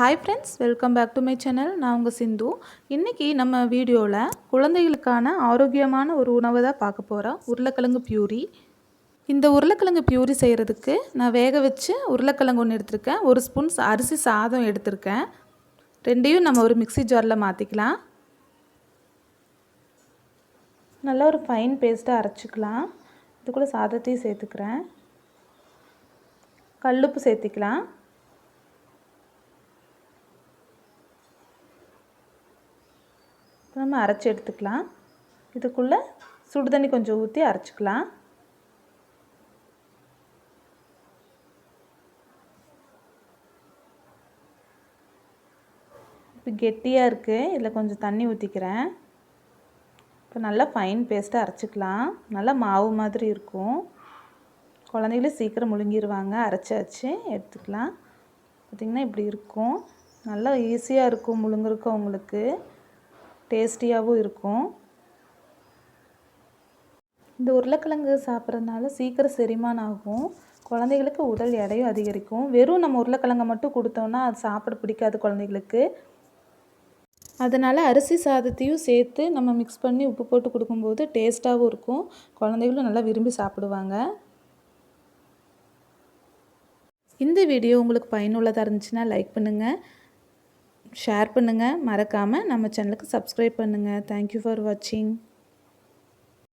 Hi friends welcome back to my channel நான் உங்கள் சிந்து. இன்றைக்கி நம்ம வீடியோவில் குழந்தைகளுக்கான ஆரோக்கியமான ஒரு உணவை தான் பார்க்க போகிறோம் உருளைக்கிழங்கு பியூரி. இந்த உருளைக்கிழங்கு பியூரி செய்கிறதுக்கு நான் வேக வச்சு உருளைக்கிழங்கு ஒன்று எடுத்திருக்கேன். ஒரு ஸ்பூன் அரிசி சாதம் எடுத்திருக்கேன். ரெண்டையும் நம்ம ஒரு மிக்சி ஜாரில் மாற்றிக்கலாம் நல்லா ஒரு ஃபைன் பேஸ்ட்டாக அரைச்சிக்கலாம். இது கூட சாதத்தையும் சேர்த்துக்கிறேன். கல்லுப்பு சேர்த்திக்கலாம். நம்ம அரைச்சி எடுத்துக்கலாம். இதுக்குள்ளே சுடு தண்ணி கொஞ்சம் ஊற்றி அரைச்சிக்கலாம். இப்போ கெட்டியாக இருக்குது இதில் கொஞ்சம் தண்ணி ஊற்றிக்கிறேன் இப்போ நல்லா ஃபைன் பேஸ்ட்டாக அரைச்சிக்கலாம். நல்லா மாவு மாதிரி இருக்கும். குழந்தைகளும் சீக்கிரம் முழுங்கிடுவாங்க அரைச்சாச்சு. எடுத்துக்கலாம். பார்த்திங்கன்னா இப்படி இருக்கும். நல்லா ஈஸியாக இருக்கும் முழுங்குறக்கு அவங்களுக்கு டேஸ்டியாகவும் இருக்கும். இந்த உருளைக்கிழங்கு சாப்பிட்றதுனால சீக்கிரம் செரிமானம் ஆகும். குழந்தைகளுக்கு உடல் எடையும் அதிகரிக்கும். வெறும் நம்ம உருளைக்கிழங்கை மட்டும் கொடுத்தோம்னா அது சாப்பிட பிடிக்காது குழந்தைகளுக்கு. அதனால் அரிசி சாதத்தையும் சேர்த்து நம்ம மிக்ஸ் பண்ணி உப்பு போட்டு கொடுக்கும்போது டேஸ்ட்டாகவும் இருக்கும். குழந்தைகளும் நல்லா விரும்பி சாப்பிடுவாங்க. இந்த வீடியோ உங்களுக்கு பயனுள்ளதாக இருந்துச்சுன்னா லைக் பண்ணுங்கள் ஷேர் பண்ணுங்கள் மறக்காமல் நம்ம சேனலுக்கு சப்ஸ்கிரைப் பண்ணுங்கள் தேங்க்யூ ஃபார் வாட்சிங்